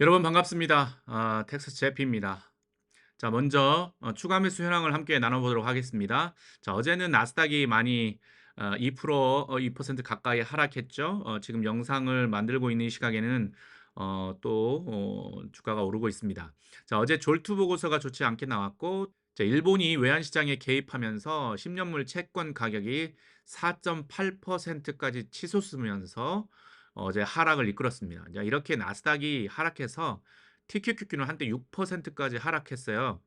여러분 반갑습니다. 아, 텍사스 제피입니다. 자, 먼저 어, 추가 매수 현황을 함께 나눠보도록 하겠습니다. 자, 어제는 나스닥이 많이 어, 2% 어, 2% 가까이 하락했죠. 어, 지금 영상을 만들고 있는 이 시각에는 어, 또 어, 주가가 오르고 있습니다. 자, 어제 졸투 보고서가 좋지 않게 나왔고, 자, 일본이 외환 시장에 개입하면서 10년물 채권 가격이 4.8%까지 치솟으면서 어제 하락을 이끌었습니다. 자, 이렇게 나스닥이 하락해서 TQQQ는 한때 6%까지 하락했어요.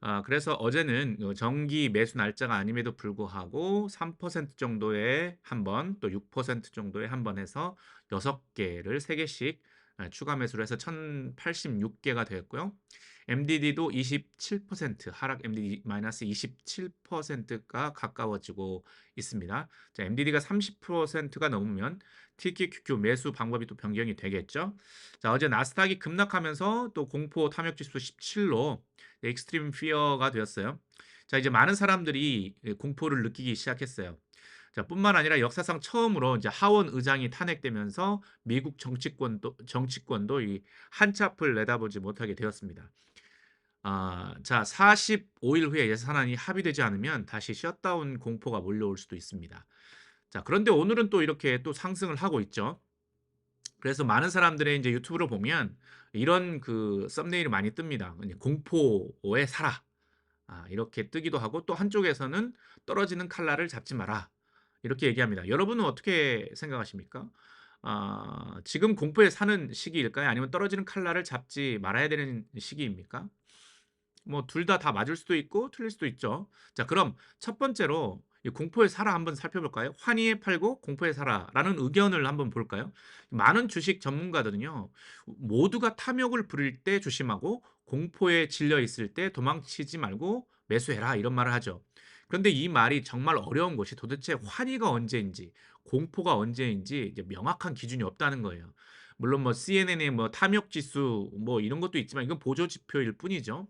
아, 그래서 어제는 어, 정기 매수 날짜가 아님에도 불구하고 3% 정도의 한 번, 또 6% 정도의 한번 해서 6개를 3개씩 아, 추가 매수를 해서 1086개가 되었고요. MDD도 27% 하락 MDD 마이너스 27%가 가까워지고 있습니다. 자, MDD가 30%가 넘으면 TQQQ 매수 방법이 또 변경이 되겠죠. 자, 어제 나스닥이 급락하면서 또 공포 탐욕 지수 17로 엑스트림 피어가 되었어요. 자, 이제 많은 사람들이 공포를 느끼기 시작했어요. 자, 뿐만 아니라 역사상 처음으로 이제 하원 의장이 탄핵되면서 미국 정치권도 정치권도 이 한치 앞을 내다보지 못하게 되었습니다. 아, 자, 45일 후에 예산안이 합의되지 않으면 다시 셧다운 공포가 몰려올 수도 있습니다. 자, 그런데 오늘은 또 이렇게 또 상승을 하고 있죠. 그래서 많은 사람들의 이제 유튜브를 보면 이런 그 썸네일이 많이 뜹니다. 공포에 살아. 아, 이렇게 뜨기도 하고 또 한쪽에서는 떨어지는 칼날을 잡지 마라. 이렇게 얘기합니다. 여러분은 어떻게 생각하십니까? 아, 지금 공포에 사는 시기일까요? 아니면 떨어지는 칼날을 잡지 말아야 되는 시기입니까? 뭐 둘 다다 맞을 수도 있고 틀릴 수도 있죠. 자, 그럼 첫 번째로 이 공포의 사라 한번 살펴볼까요? 환희에 팔고 공포의 사라라는 의견을 한번 볼까요? 많은 주식 전문가들은요, 모두가 탐욕을 부릴 때 조심하고 공포에 질려 있을 때 도망치지 말고 매수해라 이런 말을 하죠. 그런데 이 말이 정말 어려운 것이 도대체 환희가 언제인지 공포가 언제인지 이제 명확한 기준이 없다는 거예요. 물론 뭐 CNN의 뭐 탐욕 지수 뭐 이런 것도 있지만 이건 보조 지표일 뿐이죠.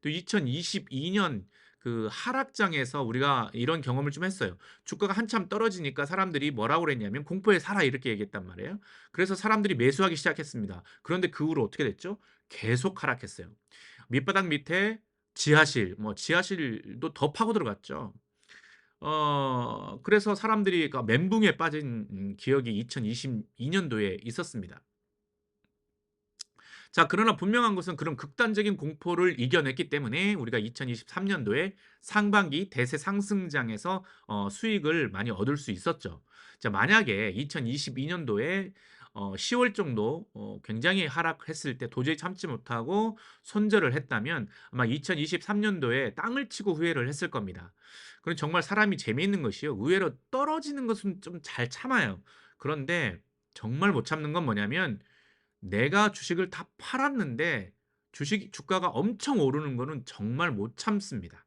또 2022년 그 하락장에서 우리가 이런 경험을 좀 했어요. 주가가 한참 떨어지니까 사람들이 뭐라고 그랬냐면 공포에 살아 이렇게 얘기했단 말이에요. 그래서 사람들이 매수하기 시작했습니다. 그런데 그 후로 어떻게 됐죠? 계속 하락했어요. 밑바닥 밑에 지하실, 뭐 지하실도 더 파고 들어갔죠. 어, 그래서 사람들이 그 멘붕에 빠진 기억이 2022년도에 있었습니다. 자, 그러나 분명한 것은 그런 극단적인 공포를 이겨냈기 때문에 우리가 2023년도에 상반기 대세 상승장에서 어, 수익을 많이 얻을 수 있었죠. 자, 만약에 2022년도에 어, 10월 정도 어, 굉장히 하락했을 때 도저히 참지 못하고 손절을 했다면 아마 2023년도에 땅을 치고 후회를 했을 겁니다. 그럼 정말 사람이 재미있는 것이요. 의외로 떨어지는 것은 좀 잘 참아요. 그런데 정말 못 참는 건 뭐냐면 내가 주식을 다 팔았는데 주식 주가가 엄청 오르는 거는 정말 못 참습니다.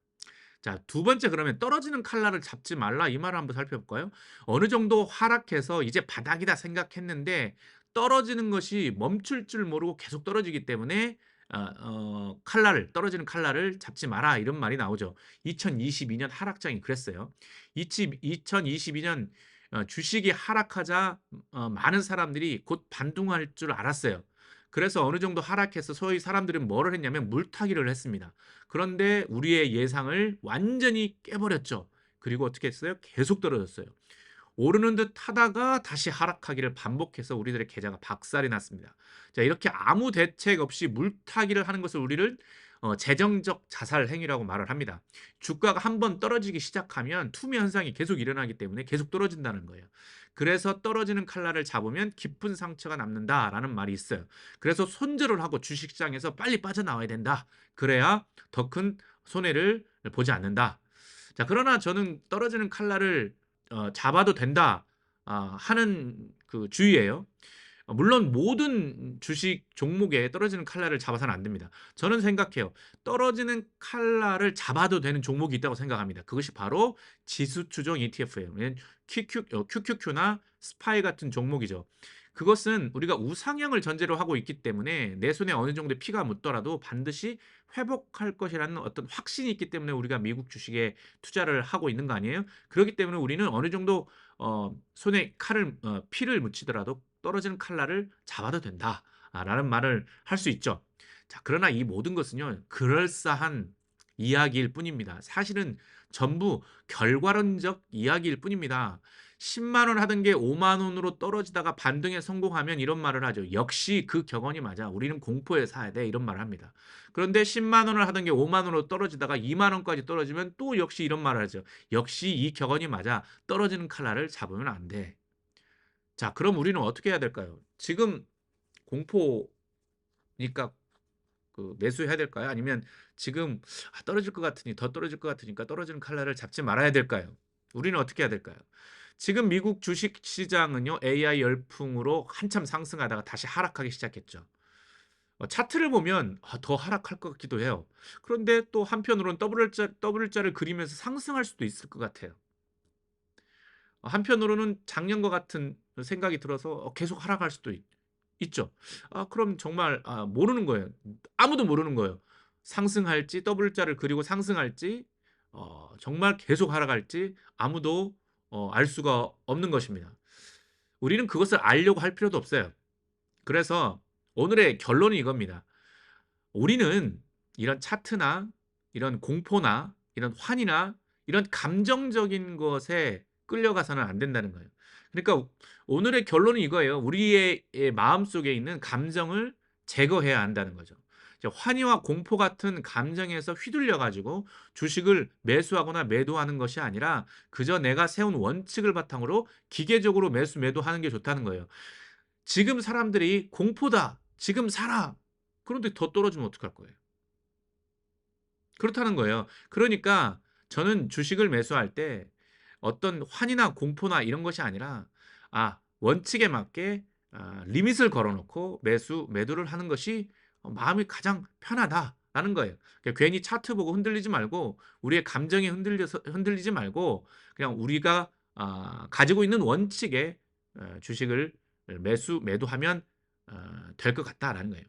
자, 두 번째 그러면 떨어지는 칼날을 잡지 말라 이 말을 한번 살펴볼까요? 어느 정도 하락해서 이제 바닥이다 생각했는데 떨어지는 것이 멈출 줄 모르고 계속 떨어지기 때문에 어, 어, 칼날을 떨어지는 칼날을 잡지 마라 이런 말이 나오죠. 2022년 하락장이 그랬어요. 2022년 어, 주식이 하락하자 어, 많은 사람들이 곧 반등할 줄 알았어요. 그래서 어느 정도 하락해서 소위 사람들은 뭐를 했냐면 물타기를 했습니다. 그런데 우리의 예상을 완전히 깨버렸죠. 그리고 어떻게 했어요? 계속 떨어졌어요. 오르는 듯 하다가 다시 하락하기를 반복해서 우리들의 계좌가 박살이 났습니다. 자, 이렇게 아무 대책 없이 물타기를 하는 것을 우리를 어, 재정적 자살 행위라고 말을 합니다. 주가가 한 번 떨어지기 시작하면 투미 현상이 계속 일어나기 때문에 계속 떨어진다는 거예요. 그래서 떨어지는 칼날을 잡으면 깊은 상처가 남는다라는 말이 있어요. 그래서 손절을 하고 주식시장에서 빨리 빠져나와야 된다. 그래야 더 큰 손해를 보지 않는다. 자, 그러나 저는 떨어지는 칼날을 어, 잡아도 된다 아, 하는 그 주의예요. 어, 물론 모든 주식 종목에 떨어지는 칼날을 잡아서는 안 됩니다. 저는 생각해요. 떨어지는 칼날을 잡아도 되는 종목이 있다고 생각합니다. 그것이 바로 지수 추종 ETF예요. QQ, QQQ나 스파이 같은 종목이죠. 그것은 우리가 우상향을 전제로 하고 있기 때문에 내 손에 어느 정도의 피가 묻더라도 반드시 회복할 것이라는 어떤 확신이 있기 때문에 우리가 미국 주식에 투자를 하고 있는 거 아니에요? 그렇기 때문에 우리는 어느 정도 어, 손에 칼을 어, 피를 묻히더라도 떨어지는 칼날을 잡아도 된다. 아 라는 말을 할 수 있죠. 자 그러나 이 모든 것은요. 그럴싸한 이야기일 뿐입니다. 사실은 전부 결과론적 이야기일 뿐입니다. 1 0원 하던 게 5만 원으로 떨어지다가 반등에 성공하면 이런 말을 하죠. "역시 그 격언이 맞아. 우리는 공포에 사야 돼." 이런 말을 합니다. 그런데 1 0만 원을 하던 게 5만 원으로 떨어지다가 2만 원까지 떨어지면 또 역시 이런 말을 하죠. "역시 이 격언이 맞아. 떨어지는 칼날을 잡으면 안 돼." 자 그럼 우리는 어떻게 해야 될까요? 지금 공포니까 그 매수해야 될까요? 아니면 지금 '아 떨어질 것 같으니 더 떨어질 것 같으니까 떨어지는 칼날을 잡지 말아야 될까요?' 우리는 어떻게 해야 될까요? 지금 미국 주식 시장은요. AI 열풍으로 한참 상승하다가 다시 하락하기 시작했죠. 어 차트를 보면 아더 하락할 것 같기도 해요. 그런데 또 한편으로는 더블자 더블자를 그리면서 상승할 수도 있을 것 같아요. 어 한편으로는 작년과 같은 생각이 들어서 어 계속 하락할 수도 있 있죠. 아 그럼 정말 아 모르는 거예요. 아무도 모르는 거예요. 상승할지 더블자를 그리고 상승할지 어 정말 계속 하락할지 아무도 어 알 수가 없는 것입니다. 우리는 그것을 알려고 할 필요도 없어요. 그래서 오늘의 결론은 이겁니다. 우리는 이런 차트나 이런 공포나 이런 환이나 이런 감정적인 것에 끌려가서는 안 된다는 거예요. 그러니까 오늘의 결론은 이거예요. 우리의 의 마음 속에 있는 감정을 제거해야 한다는 거죠. 환희와 공포 같은 감정에서 휘둘려 가지고 주식을 매수하거나 매도하는 것이 아니라 그저 내가 세운 원칙을 바탕으로 기계적으로 매수 매도하는 게 좋다는 거예요. 지금 사람들이 "공포다. 지금 사라." 그런데 더 떨어지면 어떡할 거예요? 그렇다는 거예요. 그러니까 저는 주식을 매수할 때 어떤 환이나 공포나 이런 것이 아니라 아 원칙에 맞게 아 리밋을 걸어 놓고 매수 매도를 하는 것이 어 '마음이 가장 편하다.'라는 거예요. 그러니까 괜히 차트 보고 흔들리지 말고 우리의 감정에 흔들려서 흔들리지 말고 그냥 우리가 아 가지고 있는 원칙에 어 주식을 매수 매도하면 어 될것 같다라는 거예요.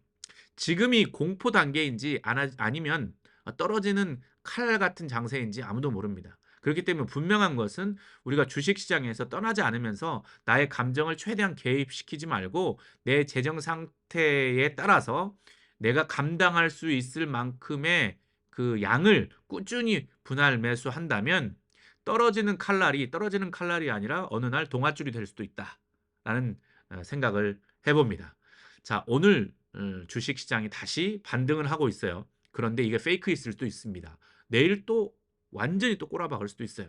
지금이 공포 단계인지 아니면 어 떨어지는 칼 같은 장세인지 아무도 모릅니다. 그렇기 때문에 분명한 것은 우리가 주식 시장에서 떠나지 않으면서 나의 감정을 최대한 개입시키지 말고 내 재정 상태에 따라서 내가 감당할 수 있을 만큼의 그 양을 꾸준히 분할 매수한다면 떨어지는 칼날이 떨어지는 칼날이 아니라 어느 날 동아줄이 될 수도 있다라는 어 생각을 해 봅니다. 자 오늘 어 주식 시장이 다시 반등을 하고 있어요. 그런데 이게 페이크일 수도 있습니다. 내일 또 완전히 또 꼬라박을 수도 있어요.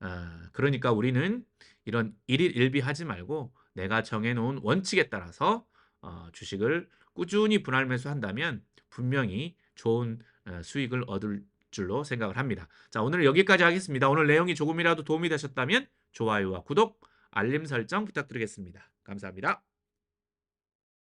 아 그러니까 우리는 이런 일일일비하지 말고 내가 정해 놓은 원칙에 따라서 어 주식을 꾸준히 분할 매수한다면 분명히 좋은 어 수익을 얻을 줄로 생각을 합니다. 자 오늘은 여기까지 하겠습니다. 오늘 내용이 조금이라도 도움이 되셨다면 좋아요와 구독, 알림 설정 부탁드리겠습니다. 감사합니다.